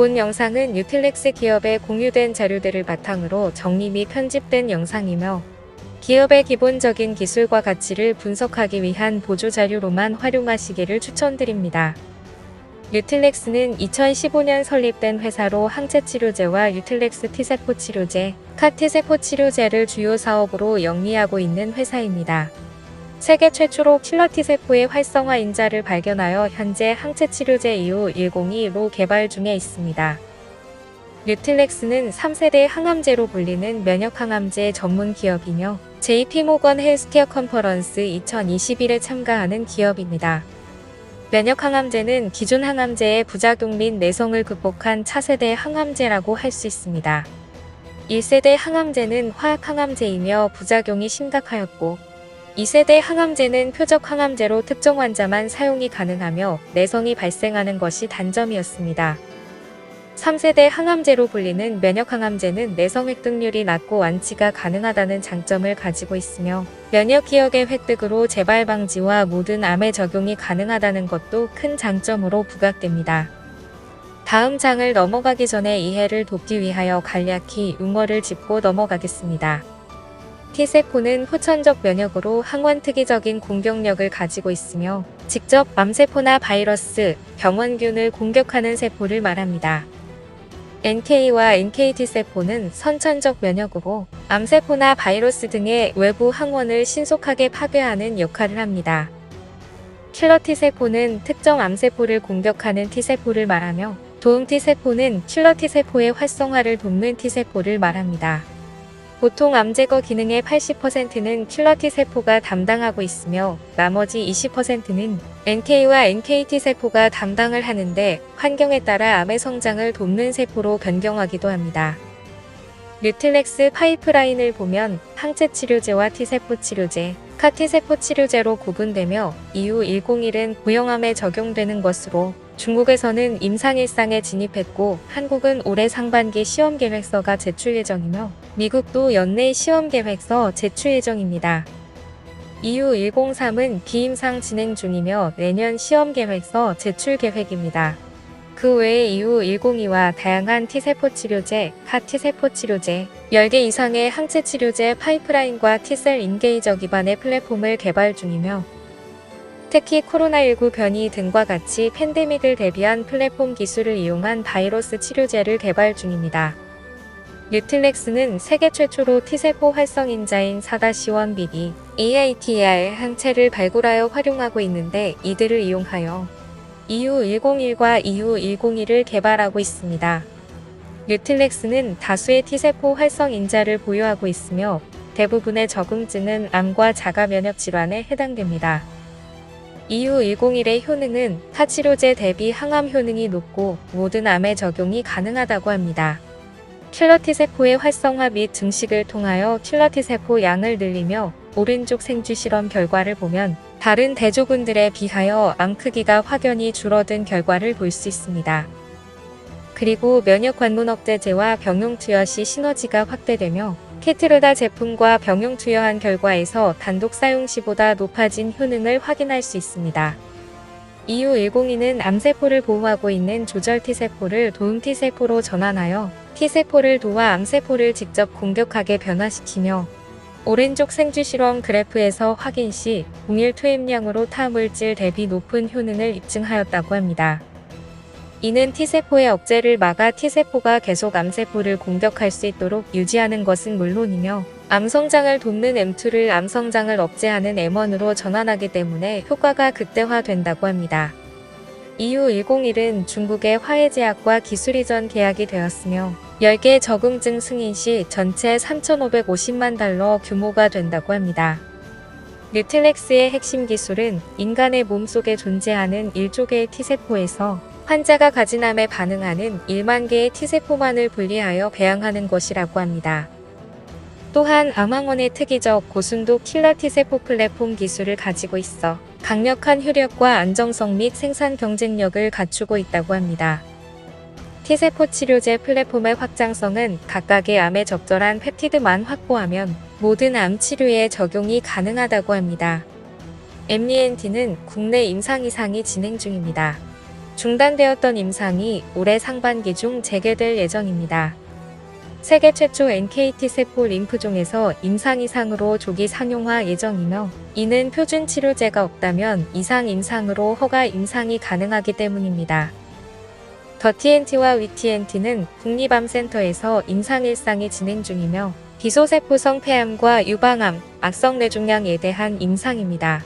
본 영상은 유틸렉스 기업에 공유된 자료들을 바탕으로 정리 및 편집된 영상이며 기업의 기본적인 기술과 가치를 분석하기 위한 보조 자료로만 활용하시기를 추천드립니다. 유틸렉스는 2015년 설립된 회사로 항체 치료제와 유틸렉스 T세포 치료제, 카티세포 치료제를 주요 사업으로 영위하고 있는 회사입니다. 세계 최초로 킬러 T세포의 활성화 인자를 발견하여 현재 항체 치료제 2512로 개발 중에 있습니다. 뉴틸렉스는 3세대 항암제로 불리는 면역 항암제 전문 기업이며 JP모건 헬스케어 컨퍼런스 2021에 참가하는 기업입니다. 면역 항암제는 기존 항암제의 부작용 및 내성을 극복한 차세대 항암제라고 할 수 있습니다. 1세대 항암제는 화학 항암제이며 부작용이 심각하였고 2세대 항암제는 표적 항암제로 특정 환자만 사용이 가능하며 내성이 발생하는 것이 단점이었습니다. 3세대 항암제로 불리는 면역 항암제는 내성 획득률이 낮고 완치가 가능하다는 장점을 가지고 있으며 면역 기억의 획득으로 재발 방지와 모든 암에 적용이 가능하다는 것도 큰 장점으로 부각됩니다. 다음 장을 넘어가기 전에 이해를 돕기 위하여 간략히 용어를 짚고 넘어가겠습니다. T세포는 후천적 면역으로 항원 특이적인 공격력을 가지고 있으며 직접 암세포나 바이러스, 병원균을 공격하는 세포를 말합니다. NK와 NKT 세포는 선천적 면역으로 암세포나 바이러스 등의 외부 항원을 신속하게 파괴하는 역할을 합니다. 킬러 T세포는 특정 암세포를 공격하는 T세포를 말하며 도움 T세포는 킬러 T세포의 활성화를 돕는 T세포를 말합니다. 보통 암 제거 기능의 80%는 킬러 T세포가 담당하고 있으며 나머지 20%는 NK와 NKT 세포가 담당을 하는데 환경에 따라 암의 성장을 돕는 세포로 변경하기도 합니다. 뉴틸렉스 파이프라인을 보면 항체 치료제와 T세포 치료제, 카티세포 치료제로 구분되며 이후 101은 부영암에 적용되는 것으로 중국에서는 임상일상에 진입했고 한국은 올해 상반기 시험 계획서가 제출 예정이며 미국도 연내 시험 계획서 제출 예정입니다. EU 103은 비임상 진행 중이며 내년 시험 계획서 제출 계획입니다. 그 외에 EU 102와 다양한 T세포 치료제, 카티세포 치료제, 10개 이상의 항체 치료제 파이프라인과 T셀 인게이저 기반의 플랫폼을 개발 중이며 특히 코로나19 변이 등과 같이 팬데믹을 대비한 플랫폼 기술을 이용한 바이러스 치료제를 개발 중입니다. 뉴틸렉스는 세계 최초로 T세포 활성인자인 4-1BD, AITR 항체를 발굴하여 활용하고 있는데 이들을 이용하여 EU101과 EU102를 개발하고 있습니다. 뉴틸렉스는 다수의 T세포 활성인자를 보유하고 있으며 대부분의 적응증은 암과 자가 면역 질환에 해당됩니다. EU101의 효능은 타치료제 대비 항암 효능이 높고 모든 암에 적용이 가능하다고 합니다. 킬러 T세포의 활성화 및 증식을 통하여 킬러 T세포 양을 늘리며 오른쪽 생쥐 실험 결과를 보면 다른 대조군들에 비하여 암 크기가 확연히 줄어든 결과를 볼 수 있습니다. 그리고 면역 관문 억제제와 병용 투여 시 시너지가 확대되며 케트르다 제품과 병용 투여한 결과에서 단독 사용 시보다 높아진 효능을 확인할 수 있습니다. EU102는 암세포를 보호하고 있는 조절 T세포를 도움 T세포로 전환하여 T세포를 도와 암세포를 직접 공격하게 변화시키며 오른쪽 생쥐 실험 그래프에서 확인 시 공일 투입량으로 타 물질 대비 높은 효능을 입증하였다고 합니다. 이는 T세포의 억제를 막아 T세포가 계속 암세포를 공격할 수 있도록 유지하는 것은 물론이며 암성장을 돕는 M2를 암성장을 억제하는 M1으로 전환하기 때문에 효과가 극대화된다고 합니다. EU101은 중국의 화해제약과 기술이전 계약이 되었으며 10개 적응증 승인 시 전체 3,550만 달러 규모가 된다고 합니다. 뉴틸렉스의 핵심 기술은 인간의 몸속에 존재하는 1조 개의 T세포에서 환자가 가진 암에 반응하는 1만 개의 T세포만을 분리하여 배양하는 것이라고 합니다. 또한 암항원의 특이적 고순도 킬러 T세포 플랫폼 기술을 가지고 있어 강력한 효력과 안정성 및 생산 경쟁력을 갖추고 있다고 합니다. T세포 치료제 플랫폼의 확장성은 각각의 암에 적절한 펩티드만 확보하면 모든 암 치료에 적용이 가능하다고 합니다. MDNT는 국내 임상 이상이 진행 중입니다. 중단되었던 임상이 올해 상반기 중 재개될 예정입니다. 세계 최초 NKT 세포 림프종에서 임상 이상으로 조기 상용화 예정이며 이는 표준 치료제가 없다면 이상 임상으로 허가 임상이 가능하기 때문입니다. 더 TNT와 위TNT는 국립암센터에서 임상 일상이 진행 중이며 비소세포성 폐암과 유방암, 악성 뇌종양에 대한 임상입니다.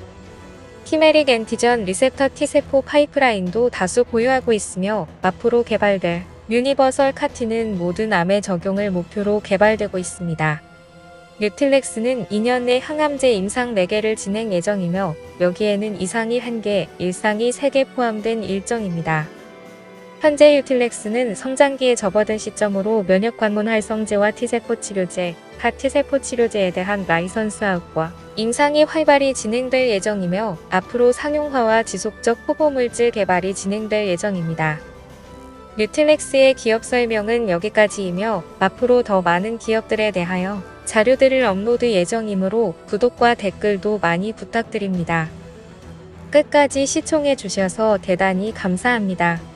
키메릭 엔티전 리셉터 T세포 파이프라인도 다수 보유하고 있으며 앞으로 개발될 유니버설 카티는 모든 암에 적용을 목표로 개발되고 있습니다. 뉴틀렉스는 2년 내 항암제 임상 4개를 진행 예정이며 여기에는 이상이 1개, 일상이 3개 포함된 일정입니다. 현재 유틸렉스는 성장기에 접어든 시점으로 면역 관문 활성제와 T세포 치료제, 가T세포 치료제에 대한 라이선스 아웃과 임상이 활발히 진행될 예정이며 앞으로 상용화와 지속적 후보물질 개발이 진행될 예정입니다. 뉴틸렉스의 기업 설명은 여기까지이며 앞으로 더 많은 기업들에 대하여 자료들을 업로드 예정이므로 구독과 댓글도 많이 부탁드립니다. 끝까지 시청해 주셔서 대단히 감사합니다.